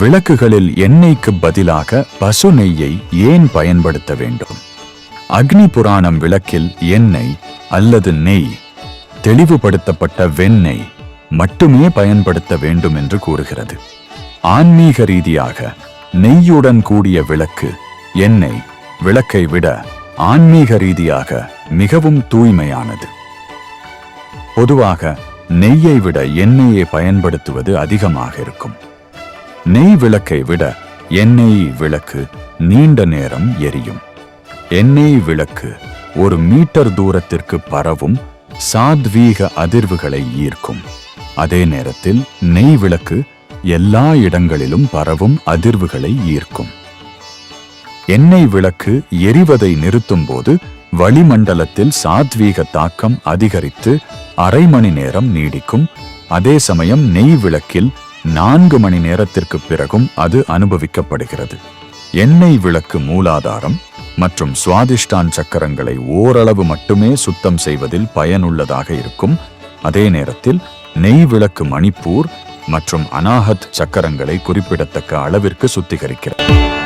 விளக்குகளில் எண்ணெய்க்கு பதிலாக பசு நெய்யை ஏன் பயன்படுத்த வேண்டும்? அக்னி புராணம் விளக்கில் எண்ணெய் அல்லது நெய் தெளிவுபடுத்தப்பட்ட வெண்ணெய் மட்டுமே பயன்படுத்த வேண்டும் என்று கூறுகிறது. ஆன்மீக ரீதியாக நெய்யுடன் கூடிய விளக்கு எண்ணெய் விளக்கை விட ஆன்மீக ரீதியாக மிகவும் தூய்மையானது. பொதுவாக நெய்யை விட எண்ணெயை பயன்படுத்துவது அதிகமாக இருக்கும். நெய் விளக்கை விட எண்ணெய் விளக்கு நீண்ட நேரம் எரியும். எண்ணெய் விளக்கு ஒரு மீட்டர் தூரத்திற்கு பரவும் சாத்வீக அதிர்வுகளை ஈர்க்கும். அதே நேரத்தில் நெய் விளக்கு எல்லா இடங்களிலும் பரவும் அதிர்வுகளை ஈர்க்கும். எண்ணெய் விளக்கு எரிவதை நிறுத்தும்போது வளிமண்டலத்தில் சாத்வீக தாக்கம் அதிகரித்து அரை மணி நேரம் நீடிக்கும். அதே சமயம் நெய் விளக்கில் நான்கு மணி நேரத்திற்கு பிறகும் அது அனுபவிக்கப்படுகிறது. எண்ணெய் விளக்கு மூலாதாரம் மற்றும் சுவாதிஷ்டான் சக்கரங்களை ஓரளவு மட்டுமே சுத்தம் செய்வதில் பயனுள்ளதாக இருக்கும். அதே நேரத்தில் நெய் விளக்கு மணிப்பூர் மற்றும் அனாஹத் சக்கரங்களை குறிப்பிடத்தக்க அளவிற்கு சுத்திகரிக்கிறது.